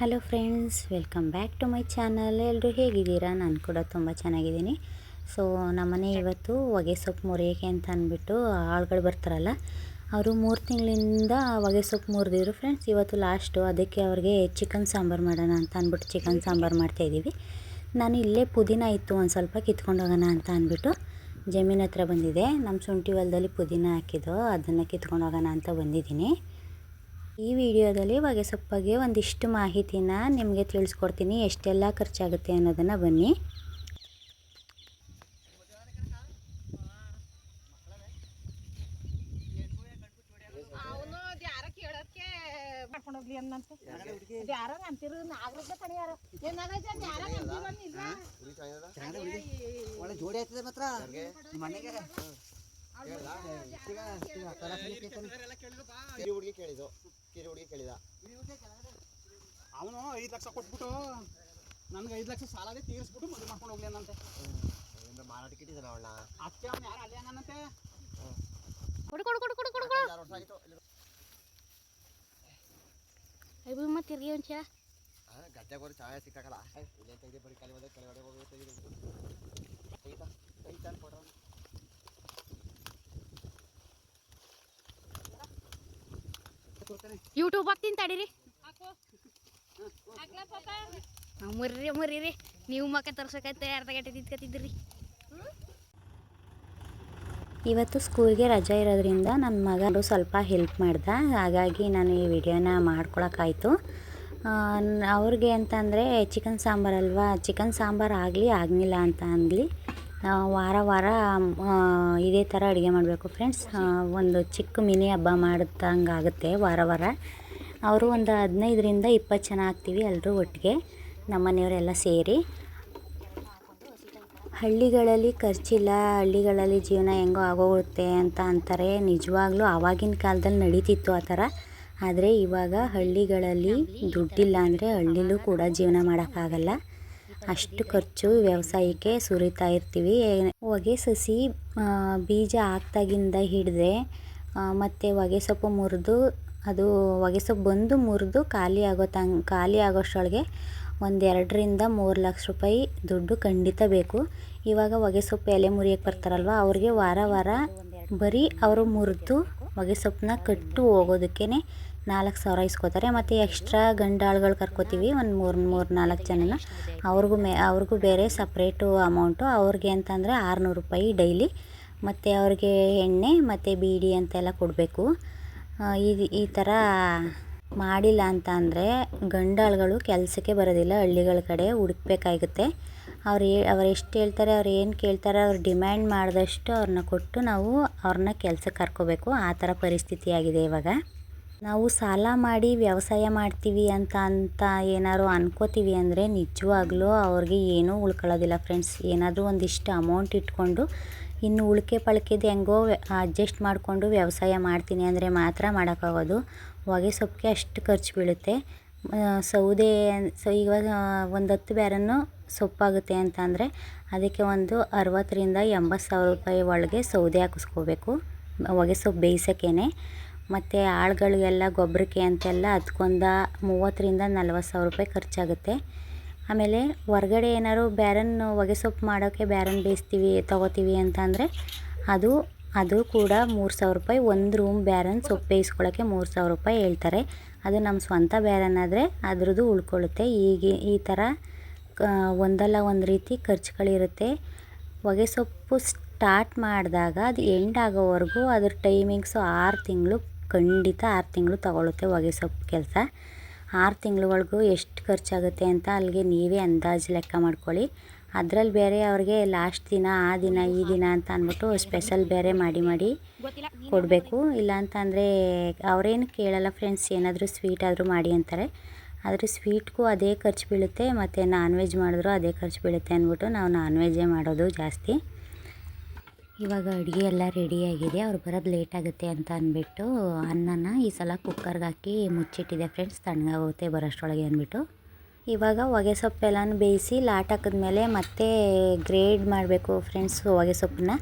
Hello friends, welcome back to my channel. ಎಲ್ಲರೂ ಹೇಗಿದ್ದೀರಾ? ನಾನು ಕೂಡ ತುಂಬ ಚೆನ್ನಾಗಿದ್ದೀನಿ. ಸೊ, ನಮ್ಮನೆ ಇವತ್ತು ಹೊಗೆ ಸೊಪ್ಪು ಮುರಿಯೋಕೆ ಅಂತ ಅಂದ್ಬಿಟ್ಟು ಆಳುಗಳು ಬರ್ತಾರಲ್ಲ, ಅವರು ಮೂರು ತಿಂಗಳಿಂದ ಹೊಗೆ ಸೊಪ್ಪು ಮುರಿದಿದ್ರು ಫ್ರೆಂಡ್ಸ್. ಇವತ್ತು ಲಾಸ್ಟು ಅದಕ್ಕೆ ಅವ್ರಿಗೆ ಚಿಕನ್ ಸಾಂಬಾರು ಮಾಡೋಣ ಅಂತ ಅಂದ್ಬಿಟ್ಟು ಚಿಕನ್ ಸಾಂಬಾರು ಮಾಡ್ತಾಯಿದ್ದೀವಿ ನಾನು ಇಲ್ಲೇ ಪುದೀನ ಇತ್ತು, ಒಂದು ಸ್ವಲ್ಪ ಕಿತ್ಕೊಂಡು ಹೋಗೋಣ ಅಂತ ಅಂದ್ಬಿಟ್ಟು ಜಮೀನ್ ಹತ್ರ ಬಂದಿದೆ ನಮ್ಮ ಶುಂಠಿ ಹೊಲದಲ್ಲಿ ಪುದೀನ ಹಾಕಿದ್ದು, ಅದನ್ನು ಕಿತ್ಕೊಂಡು ಹೋಗೋಣ ಅಂತ ಬಂದಿದ್ದೀನಿ. ಈ ವಿಡಿಯೋದಲ್ಲಿ ಹೊಗೆ ಸೊಪ್ಪಿಗೆ ಒಂದಿಷ್ಟು ಮಾಹಿತಿನ ನಿಮಗೆ ತಿಳಿಸ್ಕೊಡ್ತೀನಿ ಎಷ್ಟೆಲ್ಲ ಖರ್ಚಾಗುತ್ತೆ ಅನ್ನೋದನ್ನು ಬನ್ನಿ. ಜೋಡಿ ಆಯ್ತದೆ ಮಾತ್ರ. ಕಿರಿ ಹುಡುಗಿ ಕೇಳಿದ್ದು ಕಿರಿ ಹುಡುಗಿ ಕೇಳಿದ. ಅವನು ಐದು ಲಕ್ಷ ಕೊಟ್ಬಿಟ್ಟು ನನ್ಗೆ ಐದು ಲಕ್ಷ ಸಾಲದೇ ತೀರಿಸ್ಬಿಟ್ಟು ಮದುವೆ ಮಾಡ್ಕೊಂಡು ಹೋಗ್ಲಿ ಅನ್ನಂತೆ. ಮಾರಾಟ ಮಾರಾಟಕ್ಕೆ ಅವಳ ಅವಳನ್ನ? ಅದಕ್ಕೆ ಅವ್ನು ಯಾರು ಅಲ್ಲೇ ಅನ್ನಂತೆ? ಕೊಡು ಕೊಡು ಕೊಡು ಕೊಡು ಕೊಡು ಅಯ್ಯೋ ಮತ್ತೆ ತಿರ್ಗಿ ಒಂಚ ಚಾಯ ಸಿಕ್ಕಾಕಲ್ಲ ಇಲ್ಲೇ ತೆಗೆದು ಯೂಟ್ಯೂಬ್ ಹಾಕ್ತೀನಿ ತಡೀರಿ. ಮುರ್ರಿ ಮುರ್ರಿ. ನೀವು ಮಕ್ಕ ತರ್ಸಕೈತೆ ಅರ್ಧ ಗಂಟೆ ತಿದ್ಕತಿದ್ರಿ ಇವತ್ತು ಸ್ಕೂಲ್ಗೆ ರಜೆ ಇರೋದ್ರಿಂದ ನನ್ನ ಮಗನು ಸ್ವಲ್ಪ ಹೆಲ್ಪ್ ಮಾಡ್ದ. ಹಾಗಾಗಿ ನಾನು ಈ ವಿಡಿಯೋನ ಮಾಡ್ಕೊಳಕ್ಕಾಯ್ತು. ಅವ್ರಿಗೆ ಅಂತಂದರೆ ಚಿಕನ್ ಸಾಂಬಾರಲ್ವಾ ಚಿಕನ್ ಸಾಂಬಾರು ಆಗಲಿ, ಆಗಲಿಲ್ಲ ಅಂತ ಅಂದ್ಲಿ. ವಾರ ವಾರ ಇದೇ ಥರ ಅಡುಗೆ ಮಾಡಬೇಕು ಫ್ರೆಂಡ್ಸ್ ಒಂದು ಚಿಕ್ಕ ಮಿನಿ ಹಬ್ಬ ಮಾಡಿದಂಗೆ ಆಗುತ್ತೆ ವಾರ ವಾರ. ಅವರು ಒಂದು ಹದಿನೈದರಿಂದ ಇಪ್ಪತ್ತು ಜನ ಆಗ್ತೀವಿ ಎಲ್ಲರೂ ಒಟ್ಟಿಗೆ, ನಮ್ಮ ಮನೆಯವರೆಲ್ಲ ಸೇರಿ. ಹಳ್ಳಿಗಳಲ್ಲಿ ಖರ್ಚಿಲ್ಲ, ಹಳ್ಳಿಗಳಲ್ಲಿ ಜೀವನ ಹೆಂಗೋ ಆಗೋಗುತ್ತೆ ಅಂತ ಅಂತಾರೆ. ನಿಜವಾಗ್ಲೂ ಆವಾಗಿನ ಕಾಲದಲ್ಲಿ ನಡೀತಿತ್ತು ಆ ಥರ. ಆದರೆ ಇವಾಗ ಹಳ್ಳಿಗಳಲ್ಲಿ ದುಡ್ಡಿಲ್ಲ ಅಂದರೆ ಹಳ್ಳಿಲೂ ಕೂಡ ಜೀವನ ಮಾಡೋಕ್ಕಾಗಲ್ಲ. ಅಷ್ಟು ಖರ್ಚು ವ್ಯವಸಾಯಕ್ಕೆ ಸುರಿತಾ ಇರ್ತೀವಿ. ಹೊಗೆ ಸಸಿ ಬೀಜ ಹಾಕ್ದಾಗಿಂದ ಹಿಡಿದ್ರೆ ಮತ್ತು ಹೊಗೆ ಸೊಪ್ಪು ಮುರಿದು, ಅದು ಹೊಗೆ ಸೊಪ್ಪು ಬಂದು ಮುರಿದು ಖಾಲಿ ಆಗೋ ತಂಗ್ ಖಾಲಿ ಆಗೋಷ್ಟರೊಳಗೆ ಒಂದು ಎರಡರಿಂದ ಮೂರು ಲಕ್ಷ ರೂಪಾಯಿ ದುಡ್ಡು ಖಂಡಿತ ಬೇಕು. ಇವಾಗ ಹೊಗೆ ಸೊಪ್ಪು ಎಲೆ ಮುರಿಯೋಕ್ಕೆ ಬರ್ತಾರಲ್ವ, ಅವ್ರಿಗೆ ವಾರ ವಾರ ಬರೀ ಅವರು ಮುರಿದು ಹೊಗೆ ಸೊಪ್ಪನ್ನ ಕಟ್ಟು ಹೋಗೋದಕ್ಕೇ ನಾಲ್ಕು ಸಾವಿರ ಇಸ್ಕೋತಾರೆ. ಮತ್ತು ಎಕ್ಸ್ಟ್ರಾ ಗಂಡಾಳುಗಳು ಕರ್ಕೋತೀವಿ. ಒಂದು ಮೂರು ಮೂರು, ನಾಲ್ಕು ಜನನ. ಅವ್ರಿಗೂ ಮೇ, ಅವ್ರಿಗೂ ಬೇರೆ ಸಪ್ರೇಟು ಅಮೌಂಟು. ಅವ್ರಿಗೆ ಅಂತಂದರೆ ಆರುನೂರು ರೂಪಾಯಿ ಡೈಲಿ. ಮತ್ತು ಅವ್ರಿಗೆ ಎಣ್ಣೆ, ಮತ್ತು ಬೀಡಿ ಅಂತೆಲ್ಲ ಕೊಡಬೇಕು. ಈ ಈ ಥರ ಮಾಡಿಲ್ಲ ಅಂತ ಅಂದರೆ ಗಂಡಾಳುಗಳು ಕೆಲಸಕ್ಕೆ ಬರೋದಿಲ್ಲ. ಹಳ್ಳಿಗಳ ಕಡೆ ಹುಡುಕ್ಬೇಕಾಗುತ್ತೆ. ಅವ್ರು ಅವ್ರು ಎಷ್ಟು ಹೇಳ್ತಾರೆ, ಅವ್ರು ಏನು ಕೇಳ್ತಾರೆ, ಅವ್ರು ಡಿಮ್ಯಾಂಡ್ ಮಾಡಿದಷ್ಟು ಅವ್ರನ್ನ ಕೊಟ್ಟು ನಾವು ಅವ್ರನ್ನ ಕೆಲ್ಸಕ್ಕೆ ಕರ್ಕೋಬೇಕು. ಆ ಥರ ಪರಿಸ್ಥಿತಿ ಆಗಿದೆ ಇವಾಗ. ನಾವು ಸಾಲ ಮಾಡಿ ವ್ಯವಸಾಯ ಮಾಡ್ತೀವಿ ಅಂತ ಅಂತ ಏನಾದ್ರು ಅನ್ಕೋತೀವಿ ಅಂದರೆ ನಿಜವಾಗ್ಲೂ ಅವ್ರಿಗೆ ಏನೂ ಉಳ್ಕೊಳ್ಳೋದಿಲ್ಲ ಫ್ರೆಂಡ್ಸ್ ಏನಾದರೂ ಒಂದಿಷ್ಟು ಅಮೌಂಟ್ ಇಟ್ಕೊಂಡು ಇನ್ನು ಉಳಿಕೆ ಪಳಕೆದು ಹೆಂಗೋ ಅಡ್ಜಸ್ಟ್ ಮಾಡಿಕೊಂಡು ವ್ಯವಸಾಯ ಮಾಡ್ತೀನಿ ಅಂದರೆ ಮಾತ್ರ ಮಾಡೋಕ್ಕಾಗೋದು. ಹೊಗೆ ಸೊಪ್ಪಿಗೆ ಅಷ್ಟು ಖರ್ಚು ಬೀಳುತ್ತೆ. ಸೌದೆ ಸೊ ಈಗ ಒಂದು ಹತ್ತು ಬ್ಯಾರನ್ನು ಸೊಪ್ಪಾಗುತ್ತೆ ಅಂತ ಅಂದರೆ ಅದಕ್ಕೆ ಒಂದು ಅರವತ್ತರಿಂದ ಎಂಬತ್ತು ಸಾವಿರ ರೂಪಾಯಿ ಒಳಗೆ ಸೌದೆ ಹಾಕಿಸ್ಕೋಬೇಕು. ಹೊಗೆ ಸೊಪ್ಪು ಬೇಯಿಸೋಕ್ಕೇನೆ ಮತ್ತು ಆಳುಗಳಿಗೆಲ್ಲ ಗೊಬ್ಬರಕ್ಕೆ ಅಂತೆಲ್ಲ ಅದ್ಕೊಂದು ಮೂವತ್ತರಿಂದ ನಲ್ವತ್ತು ಸಾವಿರ ರೂಪಾಯಿ ಖರ್ಚಾಗುತ್ತೆ. ಆಮೇಲೆ ಹೊರ್ಗಡೆ ಏನಾದ್ರು ಬ್ಯಾರನ್ನು ಹೊಗೆ ಸೊಪ್ಪು ಮಾಡೋಕ್ಕೆ ಬ್ಯಾರನ್ ಬೇಯಿಸ್ತೀವಿ, ತೊಗೋತೀವಿ ಅಂತ ಅಂದರೆ ಅದು ಅದು ಕೂಡ ಮೂರು ಸಾವಿರ ರೂಪಾಯಿ, ಒಂದು ರೂಮ್ ಬ್ಯಾರನ್ ಸೊಪ್ಪು ಬೇಯಿಸ್ಕೊಳ್ಳೋಕ್ಕೆ ಮೂರು ಸಾವಿರ ರೂಪಾಯಿ ಹೇಳ್ತಾರೆ. ಅದು ನಮ್ಮ ಸ್ವಂತ ಬ್ಯಾರನ್ ಆದರೆ ಅದ್ರದ್ದು ಉಳ್ಕೊಳ್ಳುತ್ತೆ. ಈಗ ಈ ಥರ ಒಂದಲ್ಲ ಒಂದು ರೀತಿ ಖರ್ಚುಗಳಿರುತ್ತೆ. ಹೊಗೆ ಸೊಪ್ಪು ಸ್ಟಾರ್ಟ್ ಮಾಡಿದಾಗ ಅದು ಎಂಡ್ ಆಗೋವರೆಗೂ ಅದ್ರ ಟೈಮಿಂಗ್ಸು ಆರು ತಿಂಗಳು ಖಂಡಿತ ಆರು ತಿಂಗಳು ತಗೊಳುತ್ತೆ ಹೊಗೆ ಸೊಪ್ಪು ಕೆಲಸ. ಆರು ತಿಂಗಳವರೆಗೂ ಎಷ್ಟು ಖರ್ಚಾಗುತ್ತೆ ಅಂತ ಅಲ್ಲಿಗೆ ನೀವೇ ಅಂದಾಜು ಲೆಕ್ಕ ಮಾಡ್ಕೊಳ್ಳಿ. ಅದರಲ್ಲಿ ಬೇರೆ ಅವ್ರಿಗೆ ಲಾಸ್ಟ್ ದಿನ, ಆ ದಿನ, ಈ ದಿನ ಅಂತ ಅಂದ್ಬಿಟ್ಟು ಸ್ಪೆಷಲ್ ಬೇರೆ ಮಾಡಿ ಮಾಡಿ ಕೊಡಬೇಕು. ಇಲ್ಲ ಅಂತಂದರೆ ಅವರೇನು ಕೇಳಲ್ಲ ಫ್ರೆಂಡ್ಸ್, ಏನಾದರೂ ಸ್ವೀಟ್ ಆದರೂ ಮಾಡಿ ಅಂತಾರೆ. ಆದರೆ ಸ್ವೀಟ್ಗೂ ಅದೇ ಖರ್ಚು ಬೀಳುತ್ತೆ, ಮತ್ತು ನಾನ್ ವೆಜ್ ಮಾಡಿದ್ರು ಅದೇ ಖರ್ಚು ಬೀಳುತ್ತೆ ಅಂದ್ಬಿಟ್ಟು ನಾವು ನಾನ್ ವೆಜ್ಜೇ ಮಾಡೋದು ಜಾಸ್ತಿ. ಇವಾಗ ಅಡುಗೆ ಎಲ್ಲ ರೆಡಿಯಾಗಿದೆ ಅವ್ರು ಬರೋದು ಲೇಟ್ ಆಗುತ್ತೆ ಅಂತ ಅಂದ್ಬಿಟ್ಟು ಅನ್ನನ ಈ ಸಲ ಕುಕ್ಕರ್ಗೆ ಹಾಕಿ ಮುಚ್ಚಿಟ್ಟಿದೆ ಫ್ರೆಂಡ್ಸ್ ತಣ್ಣಗಾಗುತ್ತೆ ಬರೋಷ್ಟೊಳಗೆ ಅಂದ್ಬಿಟ್ಟು. ಇವಾಗ ಹೊಗೆ ಸೊಪ್ಪೆಲ್ಲನೂ ಬೇಯಿಸಿ ಲಾಟ್ ಹಾಕಿದ್ಮೇಲೆ ಮತ್ತೆ ಗ್ರೇಡ್ ಮಾಡಬೇಕು ಫ್ರೆಂಡ್ಸ್ ಹೊಗೆ ಸೊಪ್ಪನ್ನ.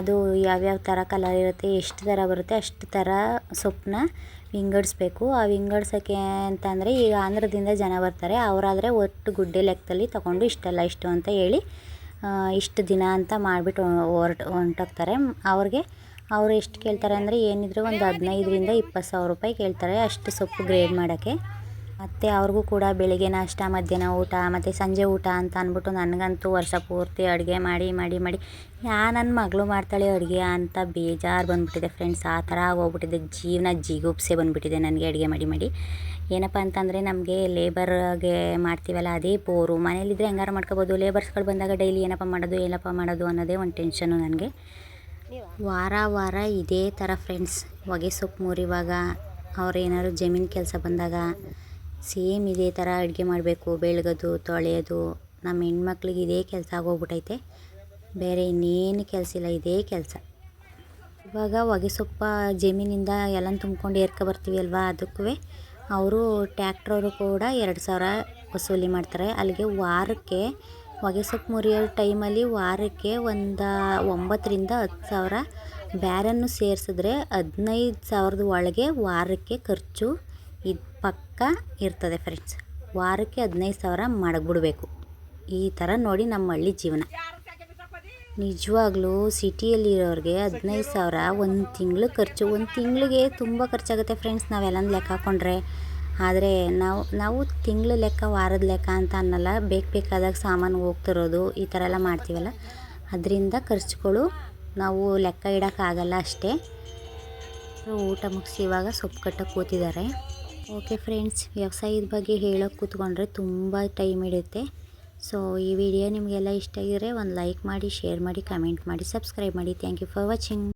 ಅದು ಯಾವ್ಯಾವ ಥರ ಕಲರ್ ಇರುತ್ತೆ, ಎಷ್ಟು ಥರ ಬರುತ್ತೆ, ಅಷ್ಟು ಥರ ಸೊಪ್ಪನ್ನ ವಿಂಗಡಿಸ್ಬೇಕು. ಆ ವಿಂಗಡ್ಸೋಕ್ಕೆ ಅಂತಂದರೆ ಈಗ ಆಂಧ್ರದಿಂದ ಜನ ಬರ್ತಾರೆ. ಅವರಾದರೆ ಒಟ್ಟು ಗುಡ್ಡೆ ಲೆಕ್ಕದಲ್ಲಿ ತೊಗೊಂಡು ಇಷ್ಟಲ್ಲ ಇಷ್ಟು ಅಂತ ಹೇಳಿ ಇಷ್ಟು ದಿನ ಅಂತ ಮಾಡಿಬಿಟ್ಟು ಹೊರ್ಟು ಹೊಂಟೋಗ್ತಾರೆ. ಅವ್ರಿಗೆ ಅವರು ಎಷ್ಟು ಕೇಳ್ತಾರೆ ಅಂದರೆ ಏನಿದ್ರು ಒಂದು ಹದಿನೈದರಿಂದ ಇಪ್ಪತ್ತು ಸಾವಿರ ರೂಪಾಯಿ ಕೇಳ್ತಾರೆ ಅಷ್ಟು ಸೊಪ್ಪು ಗ್ರೇಡ್ ಮಾಡೋಕ್ಕೆ. ಮತ್ತು ಅವ್ರಿಗೂ ಕೂಡ ಬೆಳಗ್ಗೆ ನಾಷ್ಟ, ಮಧ್ಯಾಹ್ನ ಊಟ, ಮತ್ತು ಸಂಜೆ ಊಟ ಅಂತ ಅಂದ್ಬಿಟ್ಟು ನನಗಂತೂ ವರ್ಷ ಪೂರ್ತಿ ಅಡುಗೆ ಮಾಡಿ ಮಾಡಿ ಮಾಡಿ, ಯಾ ನನ್ನ ಮಗಳು ಮಾಡ್ತಾಳೆ ಅಡುಗೆ ಅಂತ ಬೇಜಾರು ಬಂದುಬಿಟ್ಟಿದೆ ಫ್ರೆಂಡ್ಸ್ ಆ ಥರ ಹೋಗ್ಬಿಟ್ಟಿದೆ ಜೀವನ ಜಿಗುಪ್ಸೆ ಬಂದುಬಿಟ್ಟಿದೆ ನನಗೆ ಅಡುಗೆ ಮಾಡಿ ಮಾಡಿ. ಏನಪ್ಪ ಅಂತಂದರೆ ನಮಗೆ ಲೇಬರ್ಗೆ ಮಾಡ್ತೀವಲ್ಲ, ಅದೇ ಬೋರು ಮನೇಲಿದ್ದರೆ ಹೆಂಗಾರು ಮಾಡ್ಕೋಬೋದು. ಲೇಬರ್ಸ್ಗಳು ಬಂದಾಗ ಡೈಲಿ ಏನಪ್ಪ ಮಾಡೋದು ಏನಪ್ಪ ಮಾಡೋದು ಅನ್ನೋದೇ ಒಂದು ಟೆನ್ಷನು ನನಗೆ. ವಾರ ವಾರ ಇದೇ ಥರ ಫ್ರೆಂಡ್ಸ್ ಹೊಗೆ ಸೊಪ್ಪು ಮುರಿವಾಗ ಅವ್ರು ಏನಾದ್ರು ಜಮೀನು ಕೆಲಸ ಬಂದಾಗ ಸೇಮ್ ಇದೇ ಥರ ಅಡುಗೆ ಮಾಡಬೇಕು, ಬೆಳಗೋದು, ತೊಳೆಯೋದು. ನಮ್ಮ ಹೆಣ್ಮಕ್ಳಿಗೆ ಇದೇ ಕೆಲಸ ಆಗೋಗ್ಬಿಟೈತೆ. ಬೇರೆ ಇನ್ನೇನು ಕೆಲಸ ಇಲ್ಲ, ಇದೇ ಕೆಲಸ. ಇವಾಗ ಹೊಗೆ ಸೊಪ್ಪ ಜಮೀನಿಂದ ಎಲ್ಲ ತುಂಬ್ಕೊಂಡು ಏರ್ಕೊ ಬರ್ತೀವಿ ಅಲ್ವಾ ಅದಕ್ಕೂ ಅವರು ಟ್ಯಾಕ್ಟ್ರವರು ಕೂಡ ಎರಡು ಸಾವಿರ ವಸೂಲಿ ಮಾಡ್ತಾರೆ. ಅಲ್ಲಿಗೆ ವಾರಕ್ಕೆ ಹೊಗೆ ಸೊಪ್ಪು ಮುರಿಯೋ ಟೈಮಲ್ಲಿ ವಾರಕ್ಕೆ ಒಂದು ಒಂಬತ್ತರಿಂದ ಹತ್ತು ಸಾವಿರ ಬ್ಯಾರನ್ನು ಸೇರಿಸಿದ್ರೆ ಹದಿನೈದು ಸಾವಿರದ ಒಳಗೆ ವಾರಕ್ಕೆ ಖರ್ಚು ಇದು ಪಕ್ಕ ಇರ್ತದೆ ಫ್ರೆಂಡ್ಸ್ ವಾರಕ್ಕೆ ಹದಿನೈದು ಸಾವಿರ ಮಡಗ್ಬಿಡ್ಬೇಕು. ಈ ಥರ ನೋಡಿ ನಮ್ಮ ಹಳ್ಳಿ ಜೀವನ. ನಿಜವಾಗ್ಲೂ ಸಿಟಿಯಲ್ಲಿರೋರಿಗೆ ಹದಿನೈದು ಸಾವಿರ ಒಂದು ತಿಂಗಳು ಖರ್ಚು. ಒಂದು ತಿಂಗಳಿಗೆ ತುಂಬ ಖರ್ಚಾಗುತ್ತೆ ಫ್ರೆಂಡ್ಸ್ ನಾವೆಲ್ಲ ಲೆಕ್ಕ ಹಾಕೊಂಡ್ರೆ. ಆದರೆ ನಾವು ನಾವು ತಿಂಗಳು ಲೆಕ್ಕ, ವಾರದ ಲೆಕ್ಕ ಅಂತ ಅನ್ನಲ್ಲ. ಬೇಕು ಬೇಕಾದಾಗ ಸಾಮಾನು ಹೋಗ್ತಿರೋದು, ಈ ಥರ ಎಲ್ಲ ಮಾಡ್ತೀವಲ್ಲ. ಅದರಿಂದ ಖರ್ಚುಗಳು ನಾವು ಲೆಕ್ಕ ಇಡೋಕ್ಕಾಗಲ್ಲ ಅಷ್ಟೇ. ಊಟ ಮುಗಿಸಿ ಇವಾಗ ಸೊಪ್ಪು ಕಟ್ಟಕ್ಕೆ ಕೂತಿದ್ದಾರೆ. ಓಕೆ ಫ್ರೆಂಡ್ಸ್, ವ್ಯವಸಾಯದ ಬಗ್ಗೆ ಹೇಳೋಕ್ಕೆ ಕೂತ್ಕೊಂಡ್ರೆ ತುಂಬ ಟೈಮ್ ಹಿಡಿಯುತ್ತೆ ಸೊ ಈ ವಿಡಿಯೋ ನಿಮಗೆಲ್ಲ ಇಷ್ಟ ಆಗಿದ್ರೆ ಒಂದು ಲೈಕ್ ಮಾಡಿ ಶೇರ್ ಮಾಡಿ ಕಮೆಂಟ್ ಮಾಡಿ ಸಬ್ಸ್ಕ್ರೈಬ್ ಮಾಡಿ. Thank you for watching